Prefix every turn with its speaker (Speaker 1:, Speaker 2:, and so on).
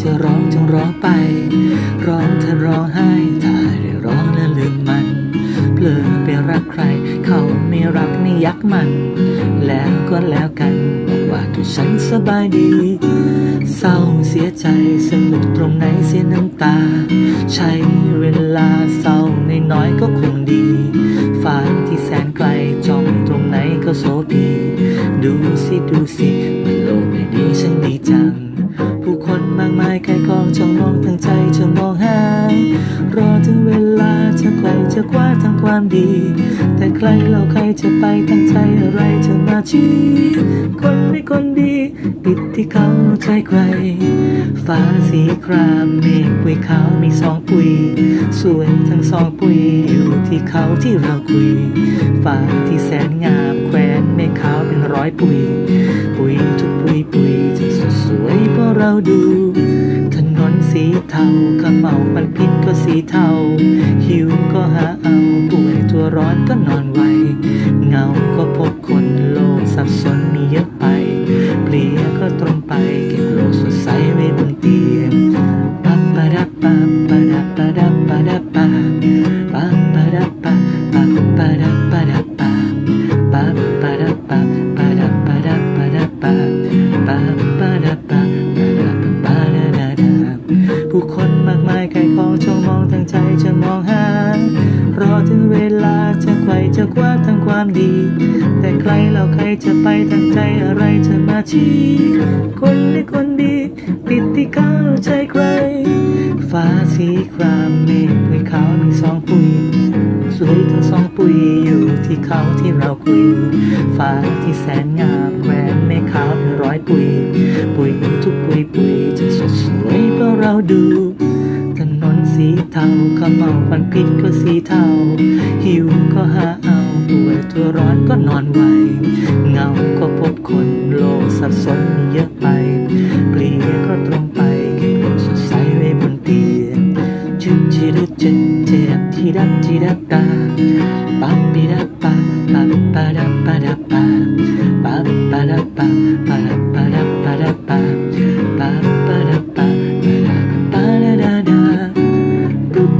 Speaker 1: จะร้องจังรอไป ร้องเธอร้องไห้ถ้าได้ร้องแล้วลืมมันเผลอไปรักใคร เขาไม่รักไม่ยักมัน แล้วก็แล้วกันบอกว่าทุกฉันสบายดี เศร้าเสียใจสนุกตรงไหนเสียน้ำตา ใช้เวลาเศร้านน้อยก็คงดีฟ้าที่แสนไกลจ้องตรงไหนก็โสภีดูสิดูสิมัน ผู้คนมากมายใครกองจ้องมองทั้งใจจะมองหารอถึงเวลาจะใครจะคว้าทั้งความดี แต่ใครเราใครจะไปตั้งใจอะไรจะมาชี้คนไม่คนดีติดที่เขาใจใคร ฟ้าสีครามเมฆปุยขาวมีสองปุย สวยทั้งสองปุยอยู่ที่เขาที่เราคุยฟ้าที่แสนงามแควนเมฆขาวเป็นร้อยปุย เราดู ถนนสีเทาขมเมามันพิษก็สีเทา หิวก็หาเอาป่วยตัวร้อนก็นอนไวเงาก็พบคนโลกสับสนมีเยอะไป เปลี่ยก็ตรงไปเก็บโลกสดใสไว้บนเตียงปับปะดับปะปะดับปะดับปะดับปะปับปะดับปะปับปะดับปะดับปะปับปะดับปะปะดับปะดับปะดับปะปับปะ ทั้งใจจะมองหา รอถึงเวลาจะไขว่จะคว้าทั้งความดี แต่ใครเราใครจะไปตั้งใจอะไรจะมาชี้คนไม่คนดีติดที่เข้าใจใคร ฟ้าสีครามเมฆปุยขาวมีสองปุยสวยทั้งสองปุยอยู่ที่เขาที่เราคุย ฟ้าที่แสนงามแควนเมฆขาวเป็นร้อยปุยปุยทุกปุยปุยจะสดสวยเพราะเราดู สีเทาขมเมาควันพิษก็สีเทา หิวก็หาเอาป่วยตัวร้อนก็นอนไวเงาก็พบคนโลกสับสนมีเยอะไป เปลี่ยก็ตรงไปเก็บลสดใสไว้บนเตียงจุดจิรุจ็บเจ็บที่ดับที่ดับตาปั๊บปีดับปะปั๊บปะดับปะดับปะปั๊บปะดับปะปะดับ